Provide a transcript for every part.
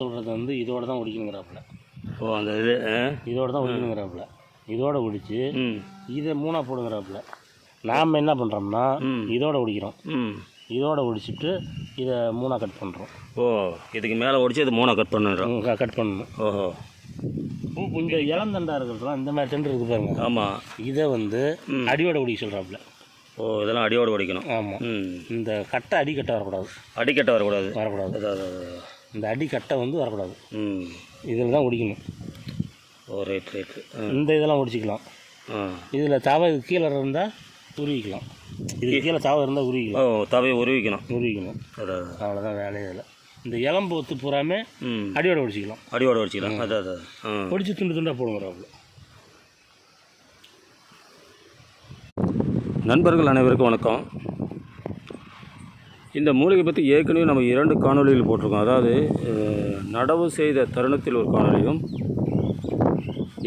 சொல்கிறது வந்து இதோட தான் ஒடிக்கணுங்கிறாப்புல. ஓ அந்த இது? இதோட தான் ஒடிக்கணுங்கிறாப்புல. இதோட ஒடிச்சு இதை மூணாக போடுங்கிறாப்புல. நாம் என்ன பண்ணுறோம்னா. இதோட ஒடிக்கிறோம். ம். இதோட ஒடிச்சிட்டு இதை மூணாக கட் பண்ணுறோம் ஓ இதுக்கு மேலே ஒடிச்சு இது மூணாக கட் பண்ணுறோம். கட் பண்ணணும். ஓஹோ. இந்த இளந்தண்டா இருக்கிறதுலாம் இந்த மாதிரி டெண்டர் இருக்குது பாருங்க. ஆமாம் இதை வந்து. அடியோட ஒடிக்க சொல்கிறாப்புல ஓ இதெல்லாம் அடியோடு ஒடிக்கணும். ஆமாம் ம். இந்த கட்டை அடிக்கட்டை வரக்கூடாது. அடிக்கட்ட வரக்கூடாது. வரக்கூடாது. இந்த அடிக்கட்டை வந்து வரக்கூடாது. ம். இதில் தான் ஒடிக்கணும். ஓ ரைட் ரைட்டு இந்த இதெல்லாம் ஒடிச்சிக்கலாம். இதில் தவ கீழே இருந்தால் உருவிக்கலாம். இது கீழே தவ இருந்தால் ஓ உருவிக்கலாம் தவையை உருவிக்கணும். உருவிக்கணும். அவ்வளோதான் வேலையே இல்லை இந்த இளம்பு ஒத்து பூராமே அடியோட ஒடிச்சிக்கலாம். அடியோடு வச்சுக்கலாம் அதான் அதான் ஒடிச்சு துண்டு துண்டாக போடுங்கிறாப்புல நண்பர்கள் அனைவருக்கும் வணக்கம். இந்த மூலிகை பற்றி ஏற்கனவே நம்ம இரண்டு காணொளிகள் போட்டிருக்கோம். அதாவது நடவு செய்த தருணத்தில் ஒரு காணொளியும்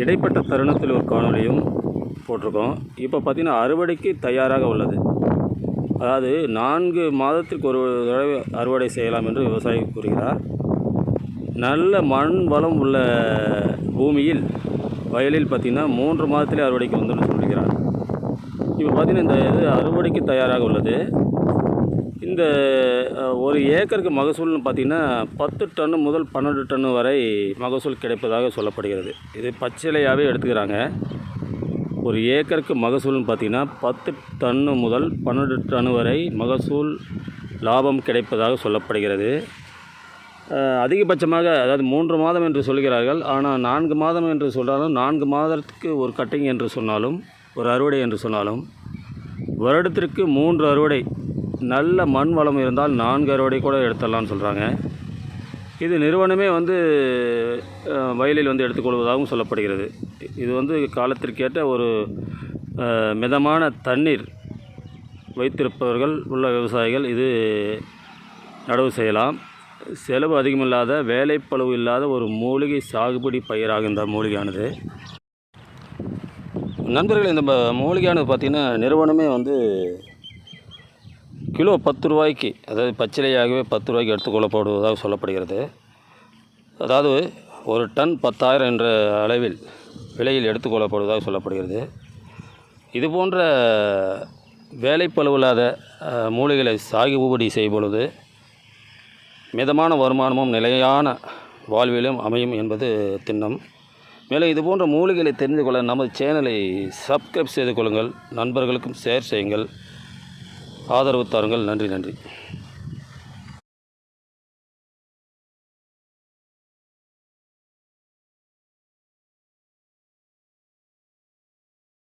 இடைப்பட்ட தருணத்தில் ஒரு காணொளியும் போட்டிருக்கோம். இப்போ பார்த்திங்கன்னா அறுவடைக்கு தயாராக உள்ளது. அதாவது நான்கு மாதத்திற்கு ஒரு தடவை அறுவடை செய்யலாம் என்று விவசாயி கூறுகிறார். நல்ல மண் வளம் உள்ள பூமியில் வயலில் பார்த்திங்கன்னா மூன்று மாதத்திலே அறுவடைக்கு வந்துடும் சொல்கிறார். இப்போ பார்த்தீங்கன்னா இந்த இது அறுவடைக்கு தயாராக உள்ளது. இந்த ஒரு ஏக்கருக்கு மகசூல்னு பார்த்தீங்கன்னா பத்து டன்னு முதல் பன்னெண்டு டன் வரை மகசூல் கிடைப்பதாக சொல்லப்படுகிறது. இது பச்சிலையாகவே எடுத்துக்கிறாங்க. ஒரு ஏக்கருக்கு மகசூல்னு பார்த்திங்கன்னா பத்து டன்னு முதல் பன்னெண்டு டன் வரை மகசூல் லாபம் கிடைப்பதாக சொல்லப்படுகிறது. அதிகபட்சமாக அதாவது மூன்று மாதம் என்று சொல்கிறார்கள். ஆனால் நான்கு மாதம் என்று சொல்கிறாலும் நான்கு மாதத்துக்கு ஒரு கட்டிங் என்று சொன்னாலும் ஒரு அறுவடை என்று சொன்னாலும் வருடத்திற்கு மூன்று அறுவடை நல்ல மண் வளம் இருந்தால் நான்கு அறுவடை கூட எடுத்துடலாம்னு சொல்கிறாங்க இது நிறுவனமே வந்து வயலில் வந்து எடுத்துக்கொள்வதாகவும் சொல்லப்படுகிறது. இது வந்து காலத்திற்கேற்ற ஒரு மிதமான தண்ணீர் வைத்திருப்பவர்கள் உள்ள விவசாயிகள் இது நடவு செய்யலாம். செலவு அதிகமில்லாத வேலைப்பளவு இல்லாத ஒரு மூலிகை சாகுபடி பயிராகும் இந்த மூலிகையானது. நண்பர்கள் இந்த மூலிகையானது பார்த்திங்கன்னா நிறுவனமே வந்து கிலோ பத்து ரூபாய்க்கு அதாவது பச்சிலையாகவே பத்து ரூபாய்க்கு எடுத்துக்கொள்ளப்படுவதாக சொல்லப்படுகிறது. அதாவது ஒரு டன் பத்தாயிரம் என்ற அளவில் விலையில் எடுத்துக்கொள்ளப்படுவதாக சொல்லப்படுகிறது. இது போன்ற வேலைப்பளவில்லாத அஹ், மூலிகைகளை சாகுபடி செய்யும் பொழுது மிதமான வருமானமும் நிலையான வாழ்விலும் அமையும் என்பது திண்ணம். மேலும் இது போன்ற மூலிகைகளை தெரிந்து கொள்ள நமது சேனலை சப்ஸ்கிரைப் செய்து கொள்ளுங்கள். நண்பர்களுக்கும் ஷேர் செய்யுங்கள். ஆதரவு தாருங்கள். நன்றி நன்றி.